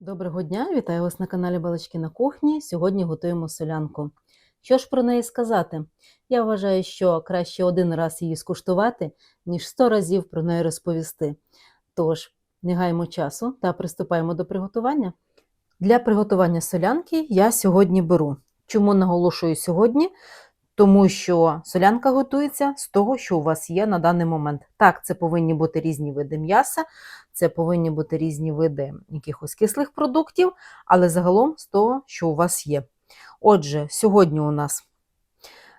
Доброго дня, вітаю вас на каналі Балачки на кухні. Сьогодні готуємо солянку. Що ж про неї сказати? Я вважаю, що краще один раз її скуштувати, ніж сто разів про неї розповісти. Тож, не гаємо часу та приступаємо до приготування. Для приготування солянки я сьогодні беру. Чому наголошую сьогодні? Тому що солянка готується з того, що у вас є на даний момент. Так, це повинні бути різні види м'яса, це повинні бути різні види якихось кислих продуктів, але загалом з того, що у вас є. Отже, сьогодні у нас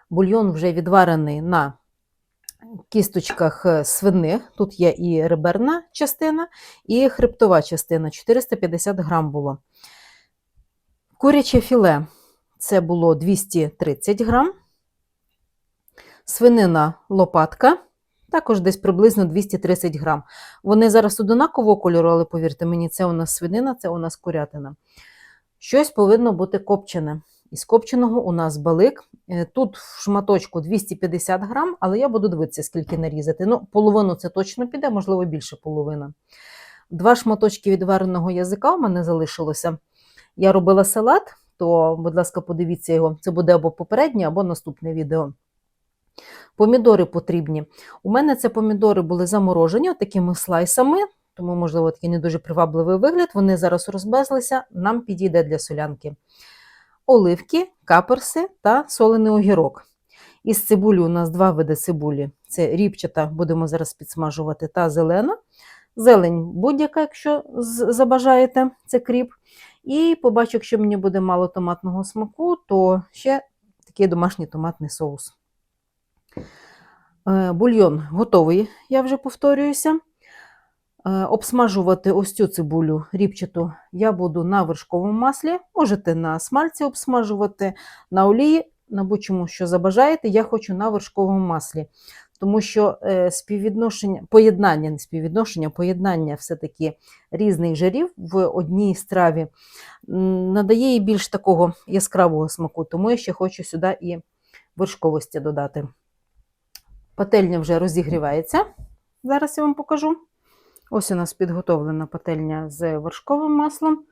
бульйон вже відварений на кісточках е, свиних. Тут є і реберна частина, і хребтова частина 450 грам було. Куряче філе це було 230 грам. Свинина лопатка також десь приблизно 230 грам. Вони зараз однакового кольору, але повірте мені, це у нас свинина, це у нас курятина. Щось повинно бути копчене. Із копченого у нас балик. Е, Тут в шматочку 250 грам, але я буду дивитися, скільки нарізати. Ну, половину це точно піде, можливо, більше половина. Два шматочки відвареного язика у мене залишилося. Я робила салат, то, будь ласка, подивіться його. Це буде або попереднє, або наступне відео. Помідори потрібні. У мене це помідори були заморожені такими слайсами, тому, можливо, такий не дуже привабливий вигляд. Вони зараз розбезлися, нам підійде для солянки. Оливки, каперси та солений огірок. Із цибулі у нас два види цибулі: це ріпчата, будемо зараз підсмажувати, та зелена. Зелень будь-яка, якщо забажаєте, це кріп. І побачу, якщо мені буде мало томатного смаку, то ще такий домашній томатний соус. Е, Бульйон готовий, я вже повторююся. Е, Обсмажувати ось цю цибулю ріпчату я буду на вершковому маслі. Можете на смальці обсмажувати, на олії, на будь-чому, що забажаєте. Я хочу на вершковому маслі. Тому що е, співвідношення, поєднання, не співвідношення, поєднання все-таки різних жирів в одній страві надає їй більш такого яскравого смаку, тому я ще хочу сюди і вершковості додати. Пательня вже розігрівається. Зараз я вам покажу. Ось у нас підготовлена пательня з вершковим маслом.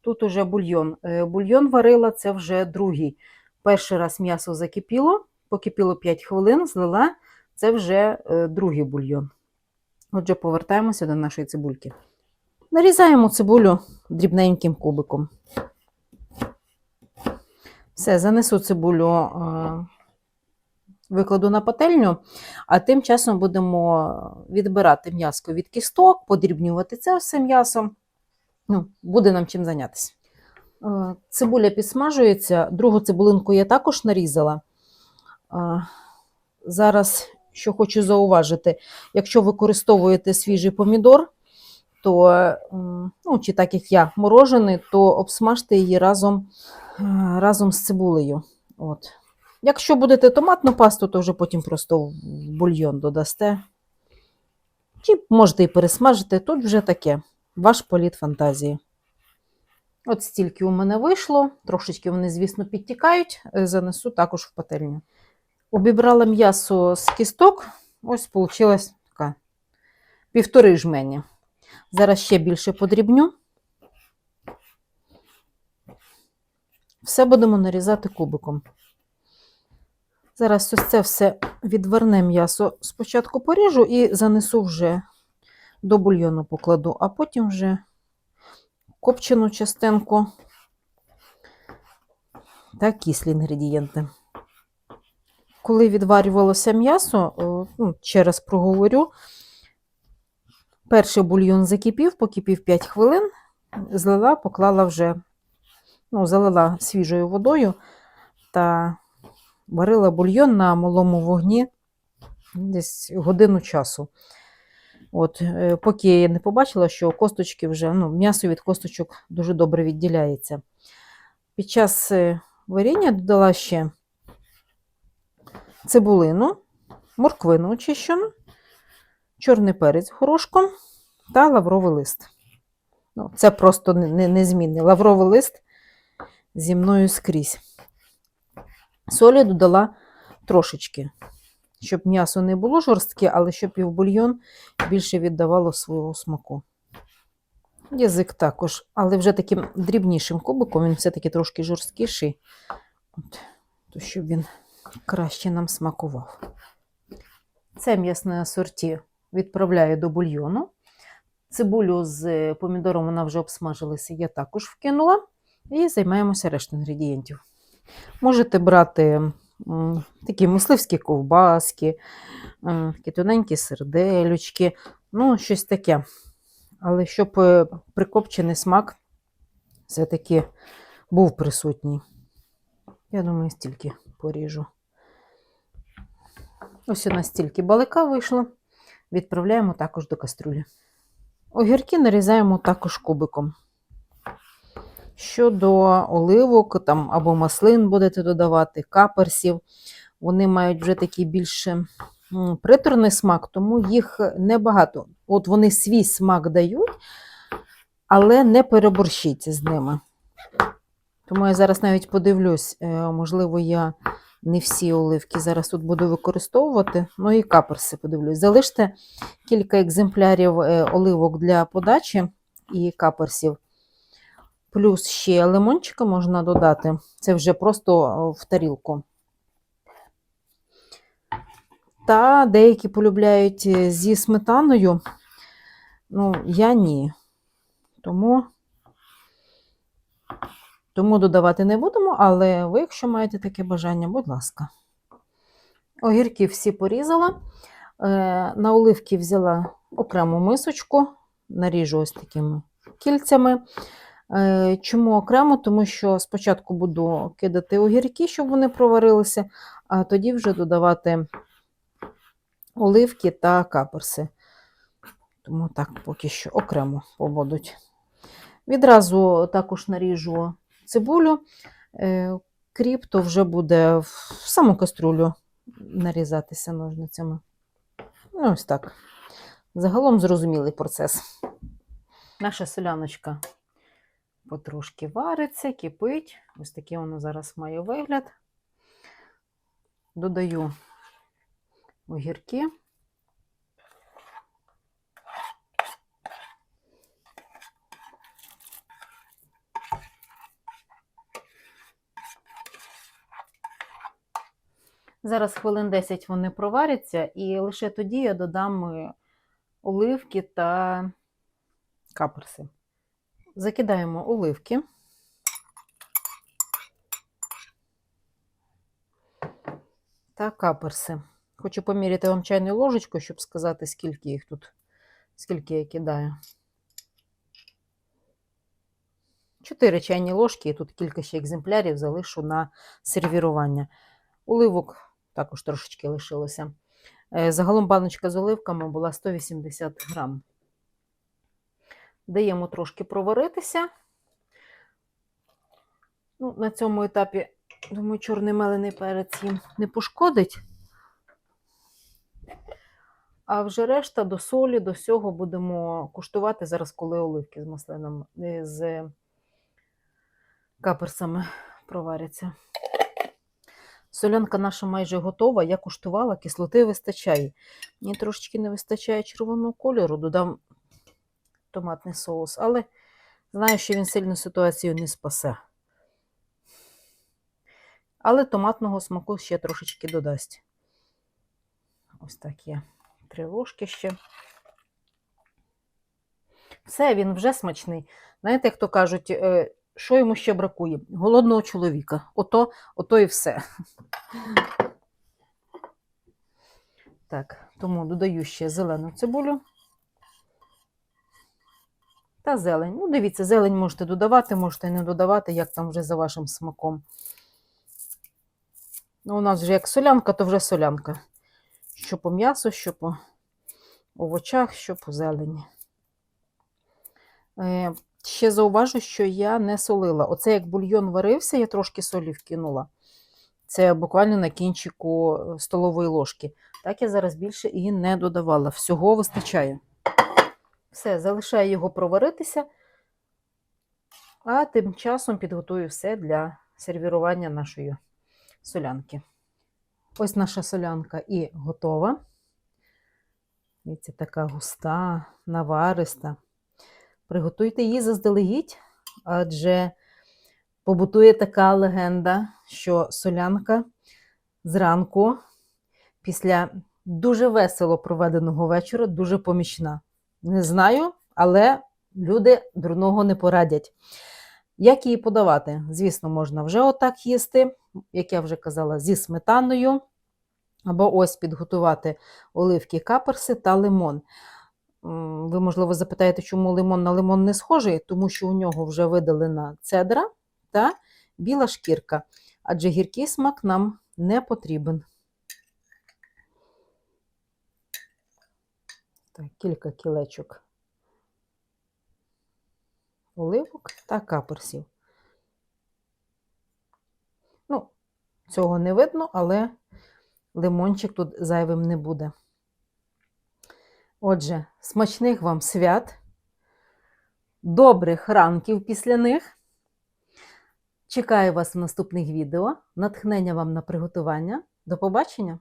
Тут уже бульйон. Е, Бульйон варила це вже другий. Перший раз м'ясо закипіло, покипіло 5 хвилин, злила. Це вже е, другий бульйон. Отже, повертаємося до нашої цибульки. Нарізаємо цибулю дрібненьким кубиком. Все, занесу цибулю, е, викладу на пательню, а тим часом будемо відбирати м'яско від кісток, подрібнювати це все м'ясо. Ну, буде нам чим зайнятися. Е, Цибуля підсмажується, другу цибулинку я також нарізала. Е, Зараз, що хочу зауважити, якщо використовуєте свіжий помідор, то, ну, чи так як я, морожений, то обсмажте її разом, е, разом з цибулею. От. Якщо будете томатну пасту, то вже потім просто в бульйон додасте. Чи можете і пересмажити, тут вже таке, ваш політ фантазії. От стільки у мене вийшло, трошечки вони, звісно, підтікають, е, занесу також в пательню. Обібрала м'ясо з кісток, ось вийшла така півтори жмені. Зараз ще більше подрібню. Все будемо нарізати кубиком. Зараз ось це все відверне м'ясо спочатку поріжу і занесу вже до бульйону покладу, а потім вже копчену частинку та кислі інгредієнти. Коли відварювалося м'ясо, ну, ще раз проговорю, перший бульйон закипів, покипів 5 хвилин, злила, поклала вже, ну, залила свіжою водою та варила бульйон на малому вогні десь годину часу. От, е, поки я не побачила, що косточки вже, ну, м'ясо від косточок дуже добре відділяється. Під час е, варіння додала ще цибулину, морквину очищену, чорний перець горошком та лавровий лист. Ну, це просто не- не- незмінний. Лавровий лист зі мною скрізь. Солі додала трошечки, щоб м'ясо не було жорстке, але щоб і в бульйон більше віддавало свого смаку. Язик також, але вже таким дрібнішим кубиком, він все-таки трошки жорсткіший, От, то щоб він краще нам смакував. Це м'ясне асорті відправляю до бульйону. Цибулю з помідором вона вже обсмажилася, я також вкинула. І займаємося рештою інгредієнтів. Можете брати такі мисливські ковбаски, м, такі тоненькі сердельочки, ну, щось таке. Але щоб е, прикопчений смак все-таки був присутній. Я думаю, стільки поріжу. Ось у нас стільки балика вийшло. Відправляємо також до каструлі. Огірки нарізаємо також кубиком. Щодо оливок там, або маслин будете додавати, каперсів, вони мають вже такий більш приторний смак, тому їх небагато. От вони свій смак дають, але не переборщіть з ними. Тому я зараз навіть подивлюсь, е, можливо, я не всі оливки зараз тут буду використовувати. Ну і каперси подивлюсь. Залиште кілька екземплярів е, оливок для подачі і каперсів. Плюс ще лимончика можна додати. Це вже просто в тарілку. Та деякі полюбляють е, зі сметаною. Ну, я ні. Тому, тому додавати не будемо, але ви, якщо маєте таке бажання, будь ласка. Огірки всі порізала. Е, На оливки взяла окрему мисочку, наріжу ось такими кільцями. Е, Чому окремо? Тому що спочатку буду кидати огірки, щоб вони проварилися, а тоді вже додавати оливки та каперси. Тому так поки що окремо побудуть. Відразу також наріжу цибулю. Е, Кріп то вже буде в саму каструлю нарізатися ножницями. Ну, ось так. Загалом зрозумілий процес. Наша соляночка потрошки вариться, кипить. Ось такий воно зараз має вигляд. Додаю огірки. Зараз хвилин 10 вони проваряться, і лише тоді я додам е, оливки та каперси. Закидаємо оливки. Та каперси. Хочу поміряти вам чайну ложечку, щоб сказати, скільки їх тут, скільки я кидаю. 4 чайні ложки, і тут кілька ще екземплярів залишу на сервірування. Оливок також трошечки лишилося. Е, Загалом баночка з оливками була 180 грам. Даємо трошки проваритися. Ну, на цьому етапі, думаю, чорний мелений перець їм не пошкодить. А вже решта до солі, до всього будемо куштувати зараз, коли оливки з маслином, е, з каперсами проваряться. Солянка наша майже готова. Я куштувала, кислоти вистачає. Мені трошечки не вистачає червоного кольору, додам томатний соус, але знаю, що він сильно ситуацію не спасе. Але томатного смаку ще трошечки додасть. Ось так є. Три ложки ще. Все, він вже смачний. Знаєте, як то кажуть, е, що йому ще бракує? Голодного чоловіка. Ото, ото і все. Так, тому додаю ще зелену цибулю. Та зелень. Ну, дивіться, зелень можете додавати, можете не додавати, як там вже за вашим смаком. Ну, у нас вже як солянка, то вже солянка. Що по м'ясу, що по овочах, що по зелені. Е, ще зауважу, що я не солила. Оце як бульйон варився, я трошки солі вкинула. Це буквально на кінчику е, столової ложки. Так я зараз більше і не додавала. Всього вистачає. Все, залишаю його проваритися, а тим часом підготую все для сервірування нашої солянки. Ось наша солянка і готова. Дивіться, така густа, навариста. Приготуйте її заздалегідь, адже побутує така легенда, що солянка зранку після дуже весело проведеного вечора дуже помічна. Не знаю, але люди дурного не порадять. Як її подавати? Звісно, можна вже отак їсти, як я вже казала, зі сметаною. Або ось підготувати оливки, каперси та лимон. Ви, можливо, запитаєте, чому лимон на лимон не схожий, тому що у нього вже видалена цедра та біла шкірка, адже гіркий смак нам не потрібен. Так, кілька кілечок оливок та каперсів. Ну, цього не видно, але лимончик тут зайвим не буде. Отже, смачних вам свят, добрих ранків після них. Чекаю вас в наступних відео. Натхнення вам на приготування. До побачення!